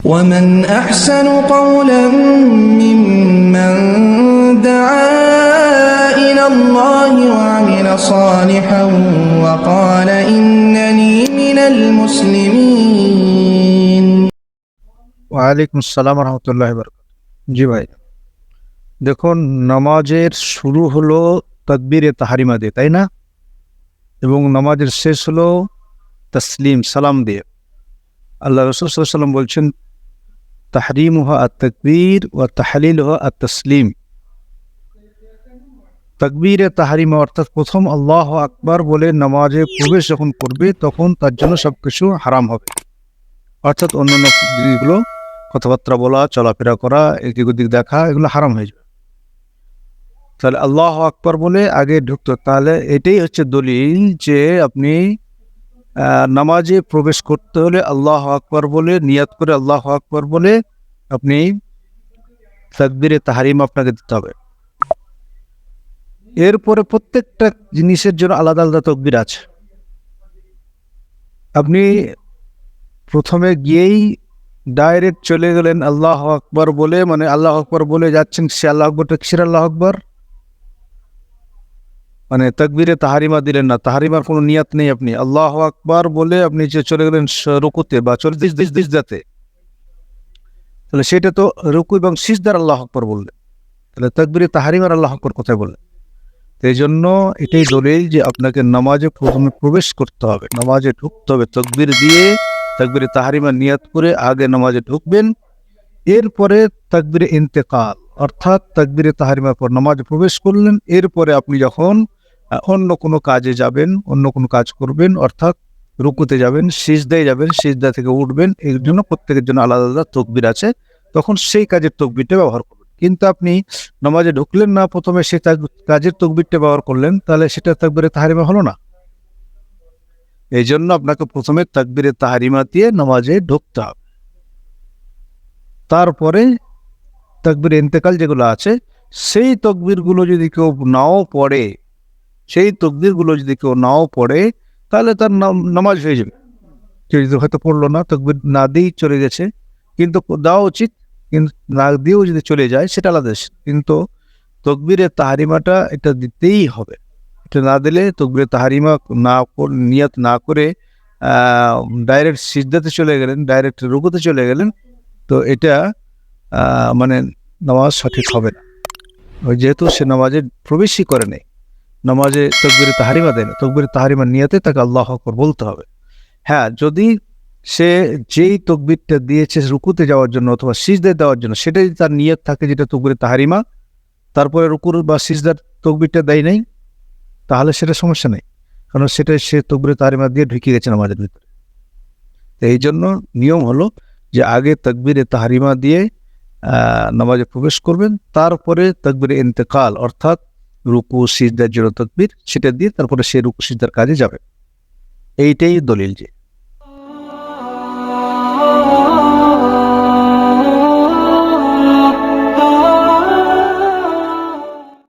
ومن أحسن قولا ممن دعا إلى الله وعمل صالحا وقال إنني من المسلمين ওয়ালাইকুম আসসালাম রহমতুল্লাহ বরকাত জি ভাই দেখুন নামাজের শুরু হলো তকবীরে তাহারিমা দিয়ে তাই না এবং নামাজের শেষ হলো তসলিম সালাম দিয়ে আল্লাহ রসুল সাল্লাম বলছেন তাহরিম হা আত তকবীর ও তাহলিল হা আত তসলিম তকবীরে তাহারিমা অর্থাৎ প্রথম আল্লাহ আকবার বলে নামাজে প্রবেশ যখন করবে তখন তার জন্য সব কিছু হারাম হবে। অর্থাৎ অন্যান্য জিনিসগুলো কথাবার্তা বলা, চলাফেরা করা, এদিক ওদিক দেখা, এগুলো হারাম হয়ে যাবে। তাহলে আল্লাহ আকবর বলে আগে ঢুকতো তাহলে এটাই হচ্ছে দলিল যে আপনি নামাজে প্রবেশ করতে হলে আল্লাহ আকবর বলে, নিয়াত করে আল্লাহ আকবর বলে আপনি তাকবিরে তাহারিম আপনাকে দিতে হবে। এরপরে প্রত্যেকটা জিনিসের জন্য আলাদা আলাদা তকবির আছে। আপনি প্রথমে গিয়েই ডাইরেক্ট চলে গেলেন আল্লাহ আকবর বলে মানে আল্লাহ আকবর বলে যাচ্ছেন, সে আল্লাহ আকবরটা কিসের আল্লাহ আকবর? মানে তকবিরে তাহারিমা দিলেন না। তাহারিমার কোনো নিয়াত নেই আপনি। আল্লাহ আকবর বলে আপনি যে চলে গেলেন রুকুতে বা চলে দিস দিস দিস যাতে। তাহলে সেটা তো রুকু এবং সিজদার আল্লাহ আকবর বললেন। তাহলে তকবিরে তাহারিমার আল্লাহ আকবর কোথায় বললেন? এই জন্য এটাই দলিল যে আপনাকে নামাজে প্রথমে প্রবেশ করতে হবে। নামাজে ঢুকতে হবে তকবির দিয়ে তাকবিরে তাহারিমা নিয়াত করে আগে নামাজে ঢুকবেন। এরপরে তাকবিরে ইন্তেকাল, অর্থাৎ তাকবিরে তাহারিমার পর নামাজে প্রবেশ করলেন। এরপরে আপনি যখন অন্য কোনো কাজে যাবেন, অন্য কোনো কাজ করবেন, অর্থাৎ রুকুতে যাবেন, সিজদায় যাবেন, সিজদা থেকে উঠবেন, এর জন্য প্রত্যেকের জন্য আলাদা আলাদা তকবির আছে, তখন সেই কাজের তকবিরটা ব্যবহার করবেন। কিন্তু আপনি নামাজে ঢুকলেন না, প্রথমে তাক- কাজের তকবিরটা ব্যবহার করলেন, তাহলে সেটা তাকবিরে তাহারিমা হলো না। এই জন্য আপনাকে প্রথমে তাকবিরে তাহারিমা দিয়ে নামাজে ঢুকতে হবে। তারপরে তাকবির ইন্তেকাল যেগুলো আছে, সেই তকবিরগুলো যদি কেউ নাও পড়ে সেই তকবিরগুলো যদি কেউ নাও পড়ে, তাহলে তার নাম- নামাজ হয়ে যাবে। কেউ যদি হয়তো পড়ল না, তকবির না দিয়েই চলে গেছে, কিন্তু দেওয়া উচিত, কিন্তু না দিয়েও যদি চলে যায়, সেটা আলাদা কিন্তু তকবিরের তাহারিমাটা এটা দিতেই হবে। এটা না দিলে তকবিরের তাহারিমা না নিয়ত না করে ডাইরেক্ট সিজদাতে চলে গেলেন, ডাইরেক্ট রুকুতে চলে গেলেন, তো এটা মানে নামাজ সঠিক হবে না। যেহেতু সে নামাজে প্রবেশই করে নেই। নামাজে তকবিরে তাহারিমা দেয় না তকবিরে তাহারিমা নিয়তে তাকে আল্লাহ আকবর বলতে হবে। হ্যাঁ যদি সে যেই তকবিরটা দিয়েছে রুকুতে যাওয়ার জন্য অথবা সিজদে দেওয়ার জন্য সেটা যদি তার নিয়ত থাকে যেটা তকবিরে তাহারিমা, তারপরে রুকুর বা সিজদার তকবিরটা দেয় নাই, তাহলে সেটা সমস্যা নেই। কারণ সেটা সে তকবিরে তাহারিমা দিয়ে ঢুকে গেছে নামাজের ভিতরে। তো এই জন্য নিয়ম হলো যে আগে তকবিরে তাহারিমা দিয়ে নামাজে প্রবেশ করবেন, তারপরে তকবিরে ইন্তেকাল, অর্থাৎ রুকু, সিজদার জন্য তকবির, সেটা দিয়ে তারপরে সে রুকু, সিজদার কাজে যাবে। এইটাই দলিল যে